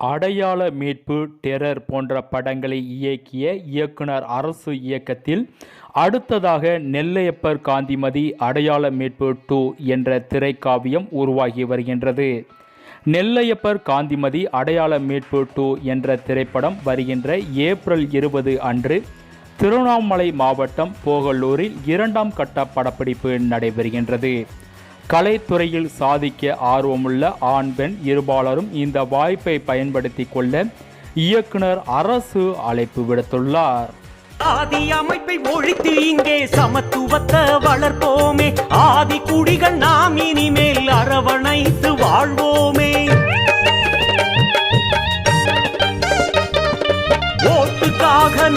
அடையாள மீட்பு டெரர் போன்ற படங்களை இயக்கிய இயக்குனர் அரசு இயக்கத்தில் அடுத்ததாக நெல்லையப்பர் காந்திமதி அடையாள மீட்பு டூ என்ற திரைக்காவியம் உருவாகி வருகின்றது. நெல்லையப்பர் காந்திமதி அடையாள மீட்பு டூ என்ற திரைப்படம் வருகின்ற ஏப்ரல் இருபது அன்று திருவண்ணாமலை மாவட்டம் போகலூரில் இரண்டாம் கட்ட படப்பிடிப்பு நடைபெறுகின்றது. கலைத்துறையில் சாதிக்க ஆர்வமுள்ள ஆண் பெண் இருபாலரும் இந்த வாய்ப்பை பயன்படுத்தி கொள்ள இயக்குனர் அரசு அழைப்பு விடுத்துள்ளார். ஆதி அமைப்பை ஒழித்து இங்கே சமத்துவத்தை வளர்ப்போமே. ஆதி குடிகள் நாம் இனிமேல் அரவணைத்து வாழ்வோமே. ஓட்டுக்காக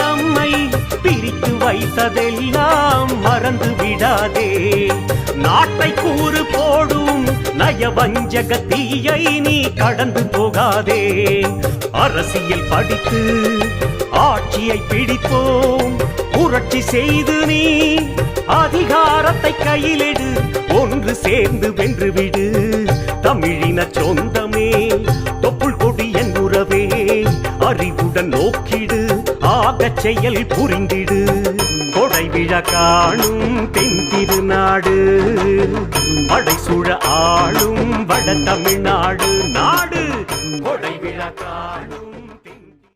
வைத்ததெல்லாம் மறந்து விடாதே. நாட்டை கூறு போடும் நயவஞ்சக தீயை நீ கடந்து போகாதே. அரசியல் படித்து ஆட்சியை பிடிப்போம். புரட்சி செய்து நீ அதிகாரத்தை கையிலிடு. ஒன்று சேர்ந்து வென்றுவிடு தமிழின சொந்தமே. தொப்புள் கொடி என் உறவே. அறிவுடன் நோக்கிடு. ஆகச் செயல் புரிந்திடு. கொடை விழ காணும் தென் திருநாடு. படை சுழ ஆளும் வட தமிழ்நாடு நாடு. கொடை விழ காணும்